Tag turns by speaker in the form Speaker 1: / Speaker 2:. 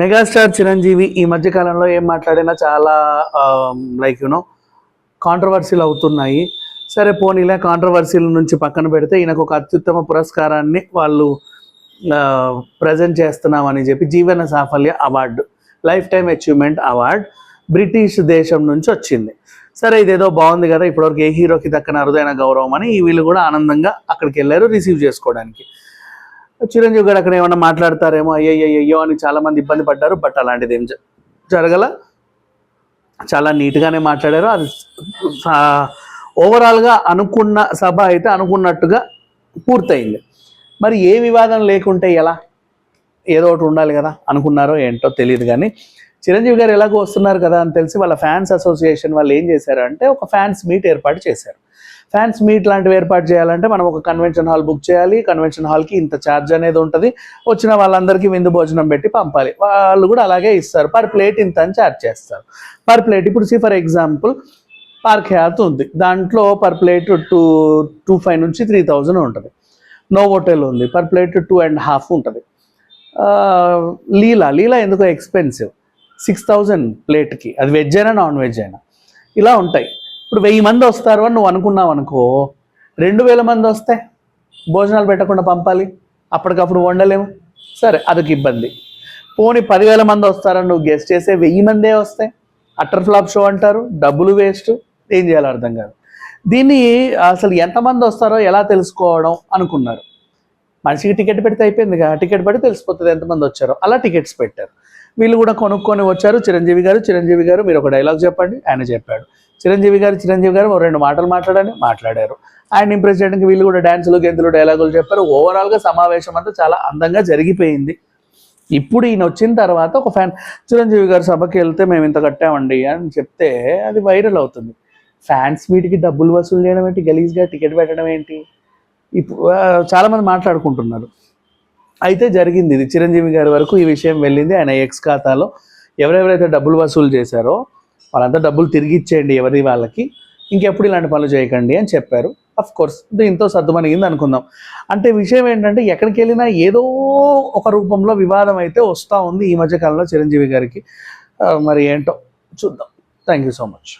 Speaker 1: Megastar Chiranjeevi ఈ మధ్య కాలంలో ఏం మాట్లాడినా చాలా లైక్ యూనో కాంట్రవర్సీలు అవుతున్నాయి. సరే పోనీలే కాంట్రవర్సీల నుంచి పక్కన పెడితే ఈయనకు ఒక అత్యుత్తమ పురస్కారాన్ని వాళ్ళు ప్రజెంట్ చేస్తున్నామని చెప్పి జీవన సాఫల్య award lifetime achievement award British దేశం నుంచి వచ్చింది. సరే ఇదేదో బాగుంది కదా ఇప్పటివరకు ఏ హీరోకి దక్కన అరుదైన గౌరవం అని వీళ్ళు కూడా ఆనందంగా అక్కడికి వెళ్ళారు రిసీవ్ చేసుకోవడానికి. చిరంజీవి గారు అక్కడ ఏమన్నా మాట్లాడతారేమో అయ్యో అయ్యో అని చాలామంది ఇబ్బంది పడ్డారు బట్ అలాంటిది ఏం జ- జరగల. చాలా నీట్గానే మాట్లాడారు. అది ఓవరాల్గా అనుకున్న సభ అయితే అనుకున్నట్టుగా పూర్తయింది. మరి ఏ వివాదం లేకుంటే ఎలా? ఏదో ఒకటి ఉండాలి కదా అనుకున్నారో ఏంటో తెలియదు కానీ చిరంజీవి గారు ఎలాగో వస్తున్నారు కదా అని తెలిసి వాళ్ళ ఫ్యాన్స్ అసోసియేషన్ వాళ్ళు ఏం చేశారు అంటే ఒక ఫ్యాన్స్ మీట్ ఏర్పాటు చేశారు. ఫ్యాన్స్ మీట్ లాంటివి ఏర్పాటు చేయాలంటే మనం ఒక కన్వెన్షన్ హాల్ బుక్ చేయాలి. కన్వెన్షన్ హాల్కి ఇంత ఛార్జ్ అనేది ఉంటుంది. వచ్చిన వాళ్ళందరికీ విందు భోజనం పెట్టి పంపాలి. వాళ్ళు కూడా అలాగే ఇస్తారు. పర్ ప్లేట్ ఇంత అని ఛార్జ్ చేస్తారు. పర్ ప్లేట్ ఇప్పుడు see for example Park Hyatt ఉంది. దాంట్లో per plate two two five నుంచి త్రీ థౌజండ్ ఉంటుంది. నో హోటల్ ఉంది. Per plate two and half ఉంటుంది. లీలా లీలా ఎందుకో ఎక్స్పెన్సివ్ సిక్స్ థౌజండ్ ప్లేట్కి అది వెజ్ అయినా నాన్ వెజ్ అయినా. ఇలా ఉంటాయి. ఇప్పుడు వెయ్యి మంది వస్తారు అని నువ్వు అనుకున్నావు అనుకో రెండు వేల మంది వస్తే భోజనాలు పెట్టకుండా పంపాలి. అప్పటికప్పుడు వండలేము. సరే అదొక ఇబ్బంది. పోనీ పదివేల మంది వస్తారని నువ్వు గెస్ట్ చేసే వెయ్యి మందే వస్తాయి అట్టర్ ఫ్లాప్ షో అంటారు డబ్బులు వేస్ట్ ఏం చేయాలో అర్థం కాదు. దీన్ని అసలు ఎంతమంది వస్తారో ఎలా తెలుసుకోవడం అనుకున్నారు. మనిషికి టికెట్ పెడితే అయిపోయిందిగా టికెట్ పడి తెలిసిపోతుంది ఎంతమంది వచ్చారో. అలా టికెట్స్ పెట్టారు. వీళ్ళు కూడా కొనుక్కొని వచ్చారు. చిరంజీవి గారు చిరంజీవి గారు మీరు ఒక డైలాగ్ చెప్పండి ఆయన చెప్పాడు. చిరంజీవి గారు చిరంజీవి గారు ఓ రెండు మాటలు మాట్లాడని మాట్లాడారు. ఆయన ఇంప్రెస్ చేయడానికి వీళ్ళు కూడా డ్యాన్సులు గెంతులు డైలాగులు చెప్పారు. ఓవరాల్గా సమావేశం అంతా చాలా అందంగా జరిగిపోయింది. ఇప్పుడు ఈయన వచ్చిన తర్వాత ఒక ఫ్యాన్ చిరంజీవి గారు సభకి వెళ్తే మేము ఇంత కట్టామండి అని చెప్తే అది వైరల్ అవుతుంది. ఫ్యాన్స్ మీట్కి డబ్బులు వసూలు చేయడం ఏంటి? గలీజ్గా టికెట్ పెట్టడం ఏంటి? ఇప్పుడు చాలామంది మాట్లాడుకుంటున్నారు. అయితే జరిగింది ఇది. చిరంజీవి గారి వరకు ఈ విషయం వెళ్ళింది. ఆయన ఎక్స్ ఖాతాలో ఎవరెవరైతే డబ్బులు వసూలు చేశారో వాళ్ళంతా డబ్బులు తిరిగి ఇచ్చేయండి ఎవరి వాళ్ళకి. ఇంకెప్పుడు ఇలాంటి పనులు చేయకండి అని చెప్పారు. అఫ్ కోర్స్ దీంతో సర్దుమణిగింది అనుకుందాం. అంటే విషయం ఏంటంటే ఎక్కడికి వెళ్ళినా ఏదో ఒక రూపంలో వివాదం అయితే వస్తూ ఉంది ఈ మధ్య కాలంలో చిరంజీవి గారికి. మరి ఏంటో చూద్దాం. Thank you so much